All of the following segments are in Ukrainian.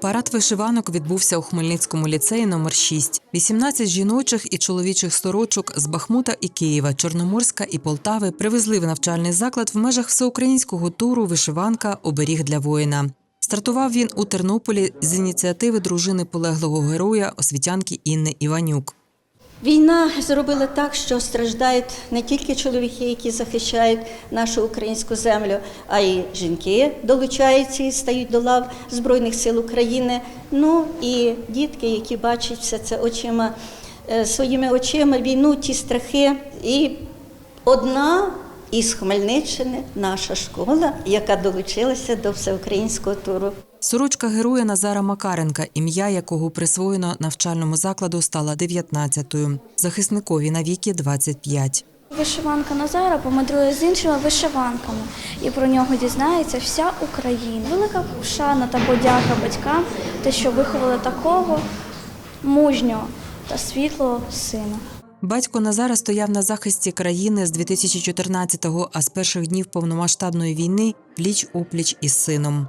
Парад вишиванок відбувся у Хмельницькому ліцеї номер 6. 18 жіночих і чоловічих сорочок з Бахмута і Києва, Чорноморська і Полтави привезли в навчальний заклад в межах всеукраїнського туру Вишиванка оберіг для воїна. Стартував він у Тернополі з ініціативи дружини полеглого героя освітянки Інни Іванюк. Війна зробила так, що страждають не тільки чоловіки, які захищають нашу українську землю, а й жінки долучаються і стають до лав Збройних сил України. Ну і дітки, які бачать все це очима е, своїми очима, війну, ті страхи. І одна із Хмельниччини, наша школа, яка долучилася до всеукраїнського туру. Сорочка героя Назара Макаренка, ім'я якого присвоєно навчальному закладу, стала 19-ю. Захисникові на віки 25. Вишиванка Назара помандрує з іншими вишиванками, і про нього дізнається вся Україна. Велика шана та подяка батькам, те, що виховали такого мужнього та світлого сина. Батько Назара стояв на захисті країни з 2014-го, а з перших днів повномасштабної війни пліч опліч із сином.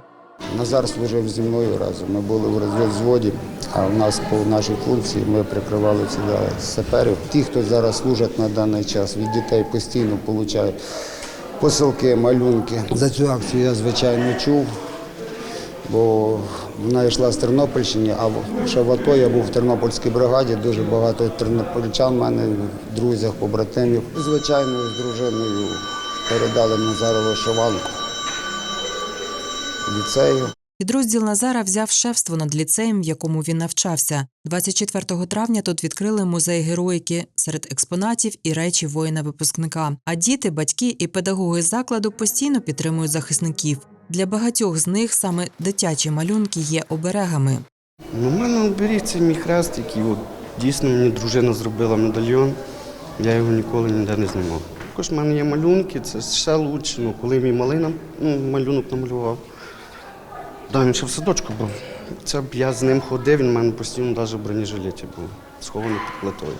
Назар служив зі мною разом. Ми були в розвзводі, а в нас по нашій функції ми прикривали сюди саперів. Ті, хто зараз служать на даний час, від дітей постійно отримують посилки, малюнки. За цю акцію я звичайно чув, бо вона йшла з Тернопільщини, а ще в АТО я був в Тернопільській бригаді. Дуже багато тернопільчан в мене, друзів, побратимів. Звичайно, з дружиною передали Назару вишиванку ліцею. Підрозділ Назара взяв шефство над ліцеєм, в якому він навчався. 24 травня тут відкрили музей героїки серед експонатів і речі воїна-випускника. А діти, батьки і педагоги закладу постійно підтримують захисників. Для багатьох з них саме дитячі малюнки є оберегами. Ну, у мене оберіг це мій хрест, який от, дійсно мені дружина зробила медальйон. Я його ніколи ніде не знімав. Також в мене є малюнки, це ще лучше. Ну, коли мій малий нам, ну, малюнок намалював. Да, він ще в садочку був. Це б я з ним ходив, він в мене постійно навіть в бронежилеті був, схований під плитою.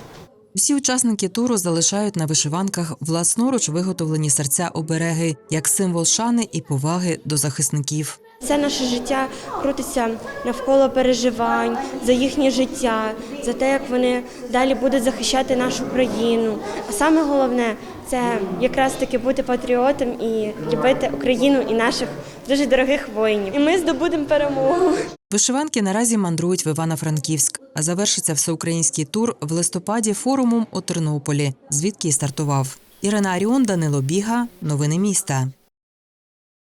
Всі учасники туру залишають на вишиванках власноруч виготовлені серця обереги як символ шани і поваги до захисників. Все наше життя крутиться навколо переживань за їхнє життя, за те, як вони далі будуть захищати нашу країну. А саме головне це якраз таки бути патріотом і любити Україну і наших дуже дорогих воїнів. І ми здобудемо перемогу. Вишиванки наразі мандрують в Івано-Франківськ, а завершиться всеукраїнський тур в листопаді форумом у Тернополі, звідки й стартував. Ірина Аріон, Данило Біга. Новини міста.